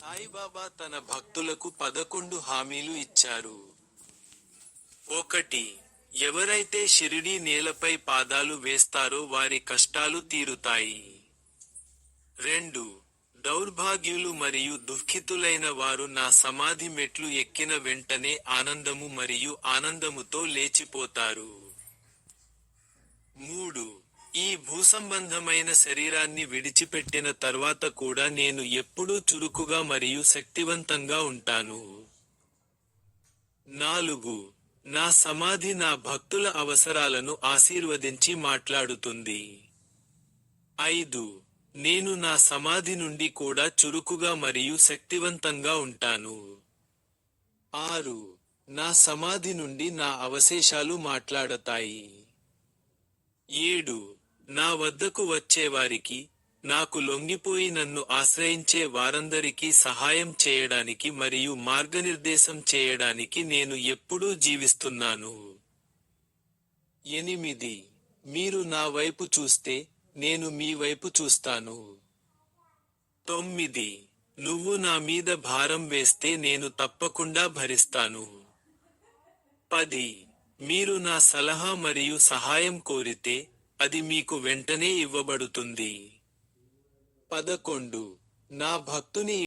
సాయిబాబా తన భక్తులకు పదకొండు హామీలు ఇచ్చారు. ఒకటి ఎవరైతే షిరిడీ నేలపై పాదాలు వేస్తారో వారి కష్టాలు తీరుతాయి. రెండు దౌర్భాగ్యులు మరియు దుఃఖితులైన వారు నా సమాధి మెట్లు ఎక్కిన వెంటనే ఆనందము మరియు ఆనందముతో లేచిపోతారు. భూసంబంధమైన శరీరాన్ని విడిచిపెట్టిన తర్వాత కూడా నేను ఎప్పుడూ చురుకుగా మరియు శక్తివంతంగా ఉంటాను. నాలుగు. నా సమాధి నా భక్తుల అవసరాలను ఆశీర్వదించి మాట్లాడుతుంది. ఐదు. నేను నా సమాధి నుండి కూడా చురుకుగా మరియు శక్తివంతంగా ఉంటాను. ఆరు. నా సమాధి నుండి నా అవశేషాలు మాట్లాడతాయి. ఏడు. నా వద్దకు వచ్చేవారికి నాకు లొంగిపోయి నన్ను ఆశ్రయించే వారందరికీ సహాయం చేయడానికి మరియు మార్గనిర్దేశం చేయడానికి నేను ఎప్పుడూ జీవిస్తున్నాను. ఎనిమిది. మీరు నా వైపు చూస్తే నేను మీ వైపు చూస్తాను. తొమ్మిది. నువ్వు నా మీద భారం వేస్తే నేను తప్పకుండా భరిస్తాను. పది. మీరు నా సలహా మరియు సహాయం కోరితే అది మీకు వెంటనే ఇవ్వబడుతుంది. పదకొండు. నా భక్తుని